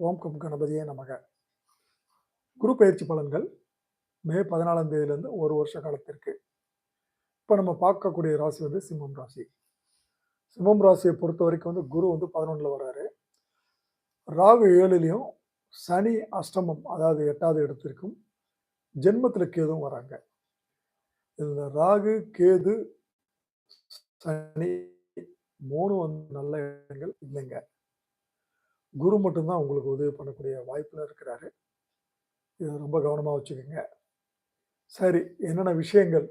ஓம் come கணபதியே நமக. குரு பயிற்சி பலன்கள் மே பதினாலாம் தேதியிலேருந்து ஒரு வருஷ காலத்திற்கு. இப்போ நம்ம பார்க்கக்கூடிய ராசி வந்து சிம்மம் ராசி. சிம்மம் ராசியை பொறுத்த வரைக்கும் வந்து குரு வந்து பதினொன்றில் வர்றாரு. ராகு ஏழுலேயும் சனி அஷ்டமம் அதாவது எட்டாவது இடத்திற்கும் ஜென்மத்தில் கேதும் வராங்க. இதில் ராகு கேது சனி மூணு வந்து நல்ல இடங்கள் இல்லைங்க. குரு மட்டும்தான் உங்களுக்கு உதவி பண்ணக்கூடிய வாய்ப்பில் இருக்கிறாரு. இதை ரொம்ப கவனமாக வச்சுக்கோங்க. சரி என்னென்ன விஷயங்கள்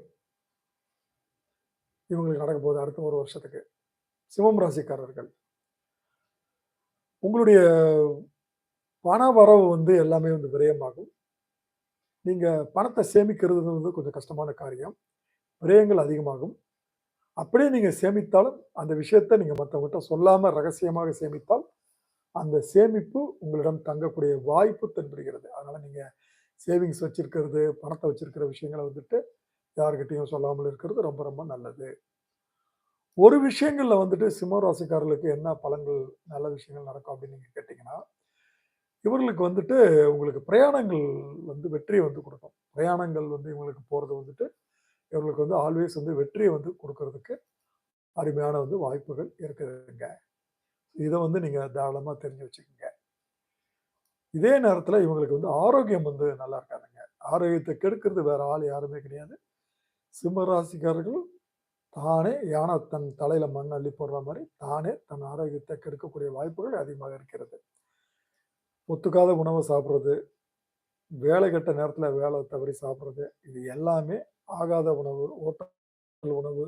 இவங்களுக்கு நடக்க போகுது அடுத்த ஒரு வருஷத்துக்கு? சிவம் ராசிக்காரர்கள். உங்களுடைய பண வரவு வந்து எல்லாமே வந்து விரயமாகும். நீங்கள் பணத்தை சேமிக்கிறது வந்து கொஞ்சம் கஷ்டமான காரியம். விரயங்கள் அதிகமாகும். அப்படியே நீங்கள் சேமித்தாலும் அந்த விஷயத்தை நீங்கள் மற்றவங்ககிட்ட சொல்லாமல் ரகசியமாக சேமித்தால் அந்த சேமிப்பு உங்களிடம் தங்கக்கூடிய வாய்ப்பு தென்படுகிறது. அதனால் நீங்கள் சேவிங்ஸ் வச்சுருக்கிறது பணத்தை வச்சுருக்கிற விஷயங்களை வந்துட்டு யாருக்கிட்டையும் சொல்லாமல் இருக்கிறது ரொம்ப ரொம்ப நல்லது. ஒரு விஷயங்களில் வந்துட்டு சிம்ம ராசிக்காரர்களுக்கு என்ன பலன்கள் நல்ல விஷயங்கள் நடக்கும் அப்படின்னு நீங்கள் கேட்டிங்கன்னா இவர்களுக்கு வந்துட்டு உங்களுக்கு பிரயாணங்கள் வந்து வெற்றியை வந்து கொடுக்கும். பிரயாணங்கள் வந்து இவங்களுக்கு போகிறது வந்துட்டு இவர்களுக்கு வந்து ஆல்வேஸ் வந்து வெற்றியை வந்து கொடுக்கறதுக்கு அருமையான வந்து வாய்ப்புகள் இருக்குதுங்க. இதை வந்து நீங்கள் தாராளமாக தெரிஞ்சு வச்சுக்கோங்க. இதே நேரத்தில் இவங்களுக்கு வந்து ஆரோக்கியம் வந்து நல்லா இருக்காதுங்க. ஆரோக்கியத்தை கெடுக்கிறது வேற ஆள் யாருமே கிடையாது. சிம்மராசிக்காரர்கள் தானே யானை தன் தலையில் மண் அள்ளி போடுற மாதிரி தானே தன் ஆரோக்கியத்தை கெடுக்கக்கூடிய வாய்ப்புகள் அதிகமாக இருக்கிறது. ஒத்துக்காத உணவை சாப்பிட்றது வேலை கட்ட நேரத்தில் வேலை தவறி சாப்பிட்றது இது எல்லாமே ஆகாத உணவு ஓட்டல் உணவு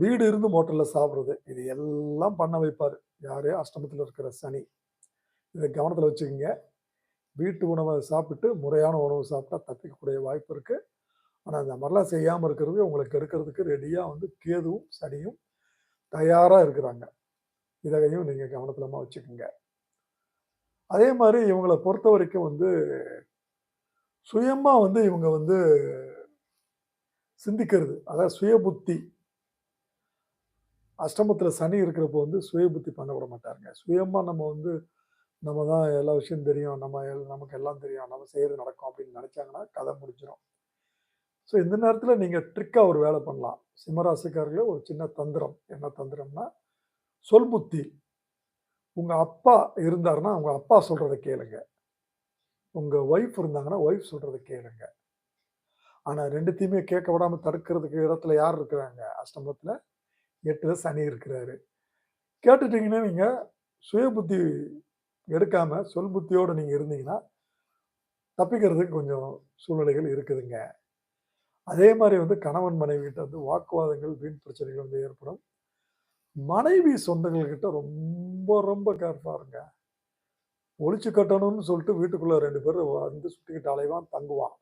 வீடு இருந்து மோட்டரில் சாப்பிட்றது. இது எல்லாம் பண்ண வைப்பார். யார் அஷ்டமத்தில் இருக்கிற சனி. இதை கவனத்தில் வச்சுக்கோங்க. வீட்டு உணவை சாப்பிட்டு முறையான உணவு சாப்பிட்டா தப்பிக்கக்கூடிய வாய்ப்பு இருக்குது ஆனால் அந்த மாதிரிலாம் செய்யாமல் இருக்கிறது உங்களுக்கு எடுக்கிறதுக்கு ரெடியாக வந்து கேதுவும் சனியும் தயாராக இருக்கிறாங்க. இதையும் நீங்கள் கவனத்திலமாக வச்சுக்கோங்க. அதே மாதிரி இவங்களை பொறுத்த வரைக்கும் வந்து சுயமாக வந்து இவங்க வந்து சிந்திக்கிறது. அதாவது சுய புத்தி அஷ்டமத்தில் சனி இருக்கிறப்போ வந்து சுய புத்தி பண்ண விட மாட்டாருங்க. சுயமாக நம்ம வந்து நம்ம தான் எல்லா விஷயம் தெரியும் நம்ம எல்- நமக்கு எல்லாம் தெரியும் நம்ம செய்கிறது நடக்கும் அப்படின்னு நினச்சாங்கன்னா கதை முடிஞ்சிடும் ஸோ இந்த நேரத்தில் நீங்கள் ட்ரிக்காக ஒரு வேலை பண்ணலாம். சிம்மராசிக்காரர்களே ஒரு சின்ன தந்திரம். என்ன தந்திரம்னா சொல் புத்தி. உங்கள் அப்பா இருந்தாருன்னா உங்கள் அப்பா சொல்கிறத கேளுங்க. உங்கள் ஒய்ஃப் இருந்தாங்கன்னா ஒய்ஃப் சொல்கிறத கேளுங்க. ஆனால் ரெண்டுத்தையுமே கேட்க விடாமல் தடுக்கிறதுக்கு இடத்துல யார் இருக்கிறாங்க? அஷ்டமத்தில் எட்டுல சனி இருக்கிறாரு. கேட்டுட்டீங்கன்னா நீங்கள் சுய புத்தி எடுக்காமல் சொல் புத்தியோடு நீங்கள் இருந்தீங்கன்னா தப்பிக்கிறதுக்கு கொஞ்சம் சூழ்நிலைகள் இருக்குதுங்க. அதே மாதிரி வந்து கணவன் மனைவிகிட்ட வந்து வாக்குவாதங்கள் வீண் பிரச்சனைகள் வந்து ஏற்படும். மனைவி சொந்தங்கள்கிட்ட ரொம்ப ரொம்ப கேர்ஃபுல்லாக இருங்க. ஒழிச்சு கட்டணும்னு சொல்லிட்டு வீட்டுக்குள்ளே ரெண்டு பேரும் வந்து சுட்டிக்கிட்டாலேவான் தங்குவான்.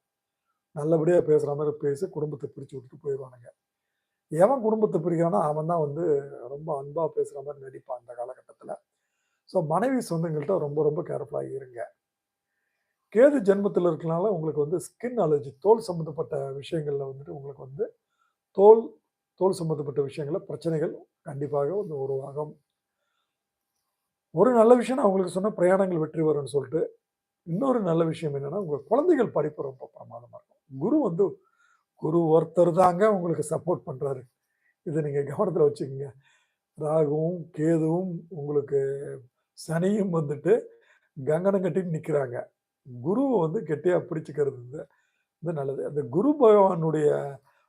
நல்லபடியாக பேசுகிற மாதிரி பேசி குடும்பத்தை பிரித்து விட்டுட்டு போயிடுவானுங்க. எவன் குடும்பத்தை பிரிக்கானோ அவன் தான் வந்து ரொம்ப அன்பாக பேசுகிற மாதிரி நடிப்பான் அந்த காலகட்டத்தில். ஸோ மனைவி சொந்தங்கள்கிட்ட ரொம்ப ரொம்ப கேர்ஃபுல்லாக இருங்க. கேது ஜென்மத்தில் இருக்கனால உங்களுக்கு வந்து ஸ்கின் அலர்ஜி தோல் சம்மந்தப்பட்ட விஷயங்களில் வந்துட்டு உங்களுக்கு வந்து தோல் தோல் சம்மந்தப்பட்ட விஷயங்களில் பிரச்சனைகள் கண்டிப்பாக வந்து உருவாகும். ஒரு நல்ல விஷயம் நான் உங்களுக்கு சொன்ன பிரயாணங்கள் வெற்றி வரும்னு சொல்லிட்டு இன்னொரு நல்ல விஷயம் என்னென்னா உங்கள் குழந்தைகள் படிப்பு ரொம்ப பிரமாதமாக இருக்கும். குரு வந்து குரு ஒருத்தர் தாங்க உங்களுக்கு சப்போர்ட் பண்ணுறாரு இதை நீங்கள் கவனத்தில் வச்சுக்கோங்க. ராகுவும் கேதுவும் உங்களுக்கு சனியும் வந்துட்டு கங்கணம் கட்டிட்டு நிற்கிறாங்க குருவை வந்து கெட்டியாக பிடிச்சிக்கிறது வந்து நல்லது. அந்த குரு பகவானுடைய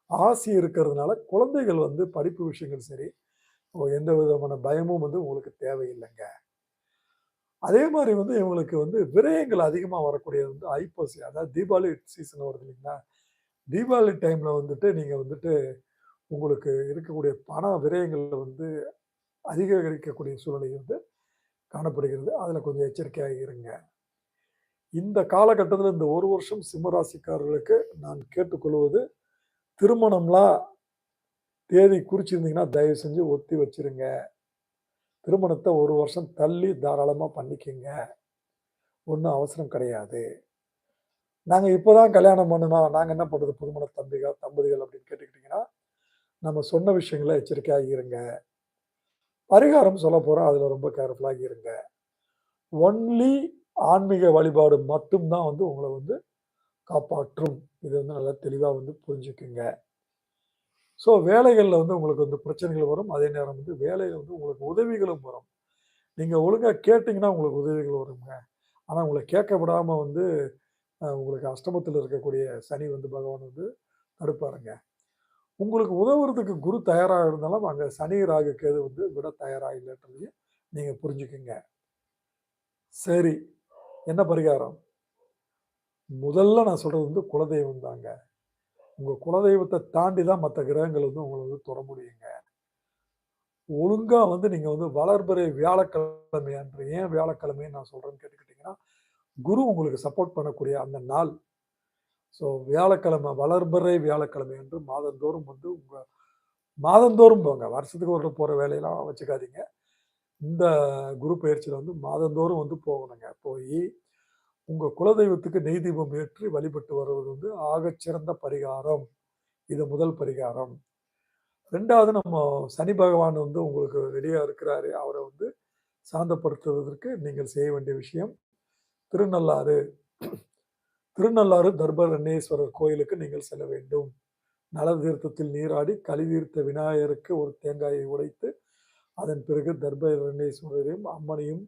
ஆசி இருக்கிறதுனால குழந்தைகள் வந்து படிப்பு விஷயங்கள் சரி எந்த விதமான பயமும் வந்து உங்களுக்கு தேவையில்லைங்க. அதே மாதிரி வந்து இவங்களுக்கு வந்து விரயங்கள் அதிகமாக வரக்கூடியது வந்து ஐப்பசி அதாவது தீபாவளி சீசன் வருது இல்லைங்களா? தீபாவளி டைமில் வந்துட்டு நீங்கள் வந்துட்டு உங்களுக்கு இருக்கக்கூடிய பண விரயங்களில் வந்து அதிகரிக்கக்கூடிய சூழ்நிலை வந்து காணப்படுகிறது. அதில் கொஞ்சம் எச்சரிக்கையாக இருங்க. இந்த காலகட்டத்தில் இந்த ஒரு வருஷம் சிம்மராசிக்காரர்களுக்கு நான் கேட்டுக்கொள்வது திருமணம்லாம் தேதி குறிச்சிருந்தீங்கன்னா தயவு செஞ்சு ஒத்தி வச்சிருங்க. திருமணத்தை ஒரு வருஷம் தள்ளி தாராளமாக பண்ணிக்கங்க. ஒன்றும் அவசரம் கிடையாது. நாங்கள் இப்போ தான் கல்யாணம் பண்ணணும் நாங்கள் என்ன பண்ணுறது புதுமண தம்பிகள் தம்பதிகள் அப்படின்னு கேட்டுக்கிட்டிங்கன்னா நம்ம சொன்ன விஷயங்களை எச்சரிக்கையாக இருங்க பரிகாரம் சொல்ல போகிறோம் அதில் ரொம்ப கேர்ஃபுல்லாக இருங்க ஒன்லி ஆன்மீக வழிபாடு மட்டும் தான் வந்து உங்களை வந்து காப்பாற்றும். இது வந்து நல்லா தெளிவாக வந்து புரிஞ்சுக்குங்க. ஸோ வேலைகளில் வந்து உங்களுக்கு வந்து பிரச்சனைகள் வரும். அதே நேரம் வந்து வேலையில் வந்து உங்களுக்கு உதவிகளும் வரும். நீங்கள் ஒழுங்காக கேட்டிங்கன்னா உங்களுக்கு உதவிகள் வருங்க. ஆனால் உங்களை கேட்க விடாமல் வந்து உங்களுக்கு அஷ்டமத்தில் இருக்கக்கூடிய சனி வந்து பகவான் வந்து தடுப்பாருங்க. உங்களுக்கு உதவுறதுக்கு குரு தயாராக இருந்தாலும், அங்கே சனி, ராகு, கேது வந்து விட தயாராக இல்லைன்றதையும் நீங்கள் புரிஞ்சுக்குங்க. சரி. என்ன பரிகாரம்? முதல்ல நான் சொல்கிறது வந்து குலதெய்வம் தாங்க. உங்கள் குலதெய்வத்தை தாண்டி தான் மற்ற கிரகங்கள் வந்து உங்களை வந்து தொட முடியுங்க. ஒழுங்காக வந்து நீங்கள் வந்து வளர்பிறை வியாழக்கிழமை அன்று ஏன் வியாழக்கிழமைன்னு நான் சொல்கிறேன்னு கேட்டுக்கிட்டிங்கன்னா குரு உங்களுக்கு சப்போர்ட் பண்ணக்கூடிய அந்த நாள். ஸோ வியாழக்கிழமை வளர்பறை வியாழக்கிழமை என்று மாதந்தோறும் வந்து உங்கள் மாதந்தோறும் போங்க. வருஷத்துக்கு ஒரு போகிற வேலையெல்லாம் வச்சுக்காதீங்க. இந்த குரு பயிற்சியில் வந்து மாதந்தோறும் வந்து போகணுங்க. போய் உங்கள் குலதெய்வத்துக்கு நெய் தீபம் ஏற்றி வழிபட்டு வருவது வந்து ஆகச்சிறந்த பரிகாரம். இது முதல் பரிகாரம். ரெண்டாவது நம்ம சனி பகவான் வந்து உங்களுக்கு வெளியே இருக்கிறாரு. அவரை வந்து சாந்தப்படுத்துவதற்கு நீங்கள் செய்ய வேண்டிய விஷயம், திருநள்ளாறு திருநள்ளாறு தர்பரண்யேஸ்வரர் கோயிலுக்கு நீங்கள் செல்ல வேண்டும். நல தீர்த்தத்தில் நீராடி, களி தீர்த்த விநாயகருக்கு ஒரு தேங்காயை உடைத்து, அதன் பிறகு தர்பரணேஸ்வரரையும் அம்மனையும்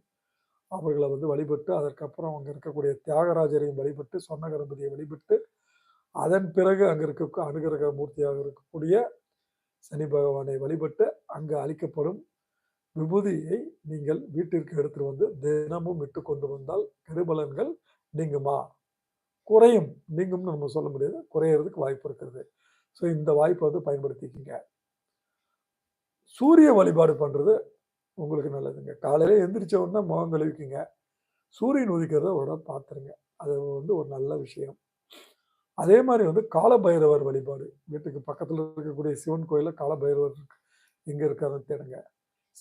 அவர்களை வந்து வழிபட்டு, அதற்கப்புறம் அங்கே இருக்கக்கூடிய தியாகராஜரையும் வழிபட்டு, சொர்ண வழிபட்டு, அதன் பிறகு அங்கே இருக்க அனுகிரக மூர்த்தியாக இருக்கக்கூடிய சனி பகவானை வழிபட்டு, அங்கு அளிக்கப்படும் விபூதியை நீங்கள் வீட்டிற்கு எடுத்துட்டு வந்து தினமும் விட்டு கொண்டு வந்தால் கருபலன்கள் நீங்குமா? குறையும். நீங்கும்னு நம்ம சொல்ல முடியாது. குறையிறதுக்கு வாய்ப்பு இருக்கிறது. ஸோ இந்த வாய்ப்பை வந்து பயன்படுத்திக்கிங்க சூரிய வழிபாடு பண்ணுறது உங்களுக்கு நல்லதுங்க. காலையில எந்திரிச்ச உடனே முகம் கழுவிக்குங்க சூரியன் உதிக்கிறத ஒரு பார்த்துருங்க. அது வந்து ஒரு நல்ல விஷயம். அதே மாதிரி வந்து கால பைரவர் வழிபாடு. வீட்டுக்கு பக்கத்தில் இருக்கக்கூடிய சிவன் கோயிலில் கால பைரவர் எங்க இருக்காருன்னு தேடுங்க.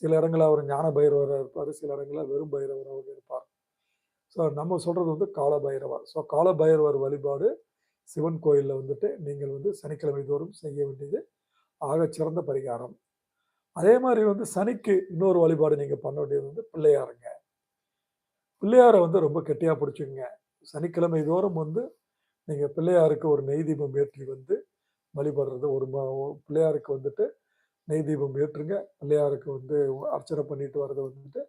சில இடங்களில் அவர் ஞான பைரவராக இருப்பார் சில இடங்களில் வெறும் பைரவராக இருப்பார். ஸோ நம்ம சொல்கிறது வந்து கால பைரவர். ஸோ கால பைரவர் வழிபாடு சிவன் கோயிலில் வந்துட்டு நீங்கள் வந்து சனிக்கிழமை தோறும் செய்ய வேண்டியது ஆக சிறந்த பரிகாரம். அதே மாதிரி வந்து சனிக்கு இன்னொரு வழிபாடு நீங்கள் பண்ண வேண்டியது வந்து பிள்ளையாருங்க. பிள்ளையாரை வந்து ரொம்ப கெட்டியாக பிடிச்சிங்க சனிக்கிழமை தோறும் வந்து நீங்கள் பிள்ளையாருக்கு ஒரு நெய் தீபம் ஏற்றி வந்து வழிபடுறது ஒரு ம பிள்ளையாருக்கு வந்துட்டு நெய் தீபம் ஏற்றுங்க. பிள்ளையாருக்கு வந்து அர்ச்சனை பண்ணிட்டு வர்றது வந்துட்டு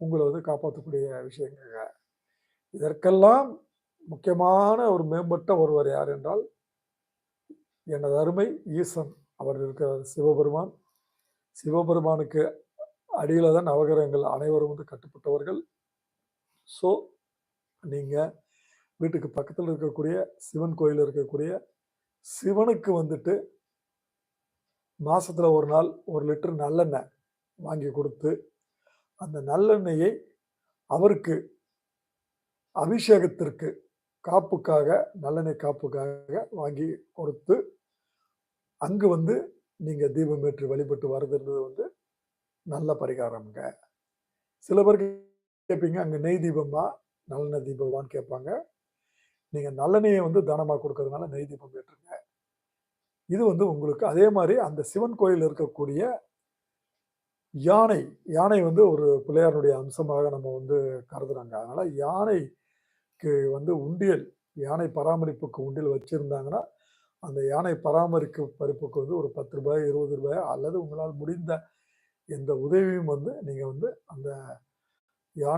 உங்களை வந்து காப்பாற்றக்கூடிய விஷயங்கள் இதற்கெல்லாம் முக்கியமான ஒரு மேம்பட்ட ஒருவர் யார் என்றால், எனது அருமை ஈசன். அவர் இருக்கிறார் சிவபெருமான். சிவபெருமானுக்கு அடியில் தான் நவகிரகங்கள் அனைவரும் வந்து கட்டுப்பட்டவர்கள். ஸோ நீங்கள் வீட்டுக்கு பக்கத்தில் இருக்கக்கூடிய சிவன் கோயில் இருக்கக்கூடிய சிவனுக்கு வந்துட்டு மாதத்தில் ஒரு நாள் ஒரு லிட்டர் நல்லெண்ணெய் வாங்கி கொடுத்து அந்த நல்லெண்ணெயை அவருக்கு அபிஷேகத்திற்கு காப்புக்காக நல்லெண்ணெய் காப்புக்காக வாங்கி கொடுத்து, அங்கு வந்து நீங்கள் தீபம் ஏற்றி வழிபட்டு வருதுன்றது வந்து நல்ல பரிகாரம்ங்க. சில பேர் கேட்பீங்க, அங்கே நெய் தீபமா? நல்லெண்ணெய் தீபமான்னு கேட்பாங்க. நீங்கள் நல்லெண்ணெயை வந்து தானமாக கொடுக்கறதுனால நெய் தீபம் ஏற்றுங்க. இது வந்து உங்களுக்கு அதே மாதிரி அந்த சிவன் கோயில் இருக்கக்கூடிய யானை, யானை வந்து ஒரு பிள்ளையாருடைய அம்சமாக நம்ம வந்து கருதுறாங்க. அதனால யானைக்கு வந்து உண்டியல், யானை பராமரிப்புக்கு உண்டியல் வச்சுருந்தாங்கன்னா அந்த யானை பராமரிப்பு பரிப்புக்கு வந்து ஒரு பத்து ரூபாய் இருபது ரூபாய் அல்லது உங்களால் முடிந்த எந்த உதவியும் வந்து நீங்கள் வந்து அந்த